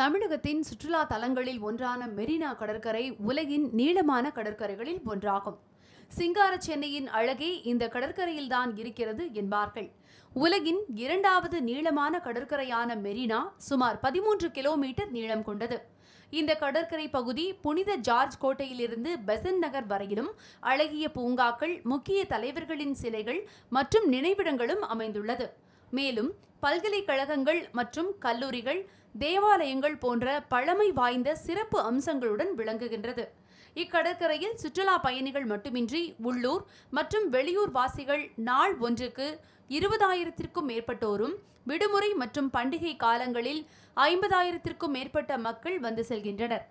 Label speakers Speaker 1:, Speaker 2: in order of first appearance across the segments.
Speaker 1: தமிழகத்தின் சுற்றுலா தலங்களில் ஒன்றான மெரினா கடற்கரை உலகின் நீளமான கடற்கரைகளில் ஒன்றாகும். சிங்கார சென்னையின் அழகே இந்த கடற்கரையில்தான் இருக்கிறது என்பார்கள். உலகின் இரண்டாவது நீளமான கடற்கரையான மெரினா சுமார் பதிமூன்று கிலோமீட்டர் நீளம் கொண்டது. இந்த கடற்கரை பகுதி புனித ஜார்ஜ் கோட்டையிலிருந்து பெசன் நகர் வரையிலும் அழகிய பூங்காக்கள் முக்கிய தலைவர்களின் சிலைகள் மற்றும் நினைவிடங்களும் அமைந்துள்ளது. மேலும் பல்கலைக்கழகங்கள் மற்றும் கல்லூரிகள் தேவாலயங்கள் போன்ற பழமை வாய்ந்த சிறப்பு அம்சங்களுடன் விளங்குகின்றது. இக்கடற்கரையில் சுற்றுலா பயணிகள் மட்டுமின்றி உள்ளூர் மற்றும் வெளியூர் வாசிகள் நாள் ஒன்றுக்கு இருபதாயிரத்திற்கும் மேற்பட்டோரும் விடுமுறை மற்றும் பண்டிகை காலங்களில் ஐம்பதாயிரத்திற்கும் மேற்பட்ட மக்கள் வந்து செல்கின்றனர்.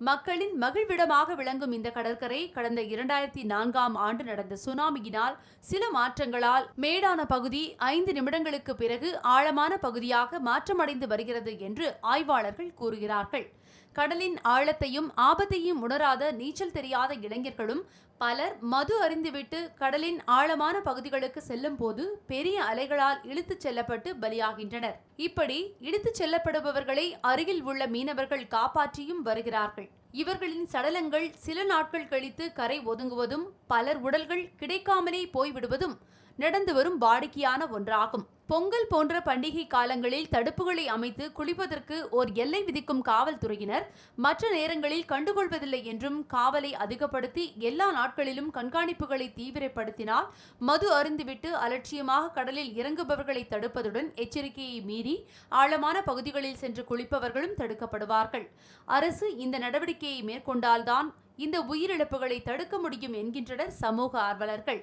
Speaker 1: மக்களின் மகிழ்விடமாக விளங்கும் இந்த கடற்கரை கடந்த இரண்டாயிரத்தி நான்காம் ஆண்டு நடந்த சுனாமியினால் சில மாற்றங்களால் மேடான பகுதி ஐந்து நிமிடங்களுக்கு பிறகு ஆழமான பகுதியாக மாற்றமடைந்து வருகிறது என்று ஆய்வாளர்கள் கூறுகிறார்கள். கடலின் ஆழத்தையும் ஆபத்தையும் உணராத நீச்சல் தெரியாத இளைஞர்களும் பலர் மது அறிந்துவிட்டு கடலின் ஆழமான பகுதிகளுக்கு செல்லும் போது பெரிய அலைகளால் இழுத்துச் செல்லப்பட்டு பலியாகின்றனர். இப்படி இழுத்துச் செல்லப்படுபவர்களை அருகில் உள்ள மீனவர்கள் காப்பாற்றியும் வருகிறார்கள். இவர்களின் சடலங்கள் சில நாட்கள் கழித்து கரை ஒதுங்குவதும் பலர் உடல்கள் கிடைக்காமலே போய்விடுவதும் நடந்து வரும் வாடிக்கையான ஒன்றாகும். பொங்கல் போன்ற பண்டிகை காலங்களில் தடுப்புகளை அமைத்து குளிப்பதற்கு ஓர் எல்லை விதிக்கும் காவல்துறையினர் மற்ற நேரங்களில் கண்டுகொள்வதில்லை என்றும் காவலை அதிகப்படுத்தி எல்லா நாட்களிலும் கண்காணிப்புகளை தீவிரப்படுத்தினால் மது அருந்துவிட்டு அலட்சியமாக கடலில் இறங்குபவர்களை தடுப்பதுடன் எச்சரிக்கையை மீறி ஆழமான பகுதிகளில் சென்று குளிப்பவர்களும் தடுக்கப்படுவார்கள். அரசு இந்த நடவடிக்கையை மேற்கொண்டால்தான் இந்த உயிரிழப்புகளை தடுக்க முடியும் என்கின்றனர் சமூக ஆர்வலர்கள்.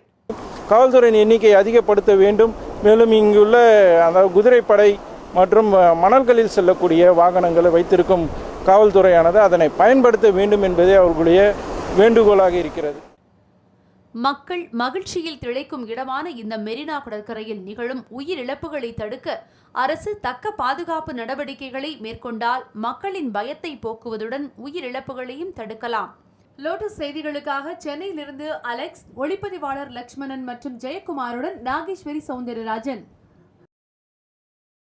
Speaker 2: காவல்துறையின் எண்ணிக்கையை அதிகப்படுத்த வேண்டும். மேலும் இங்குள்ள அந்த குதிரைப்படை மற்றும் மணல்களில் செல்லக்கூடிய வாகனங்களை வைத்திருக்கும் காவல்துறையானது அதனை பயன்படுத்த வேண்டும் என்பதே அவர்களுடைய வேண்டுகோளாக இருக்கிறது.
Speaker 1: மக்கள் மகிழ்ச்சியில் திளைக்கும் இடமான இந்த மெரினா கடற்கரையில் நிகழும் உயிரிழப்புகளை தடுக்க அரசு தக்க பாதுகாப்பு நடவடிக்கைகளை மேற்கொண்டால் மக்களின் பயத்தை போக்குவதுடன் உயிரிழப்புகளையும் தடுக்கலாம். லோட்டஸ் செய்திகளுக்காக சென்னையிலிருந்து அலெக்ஸ் ஒளிப்பதிவாளர் லக்ஷ்மணன் மற்றும் ஜெயக்குமாருடன் நாகேஸ்வரி சௌந்தரராஜன்.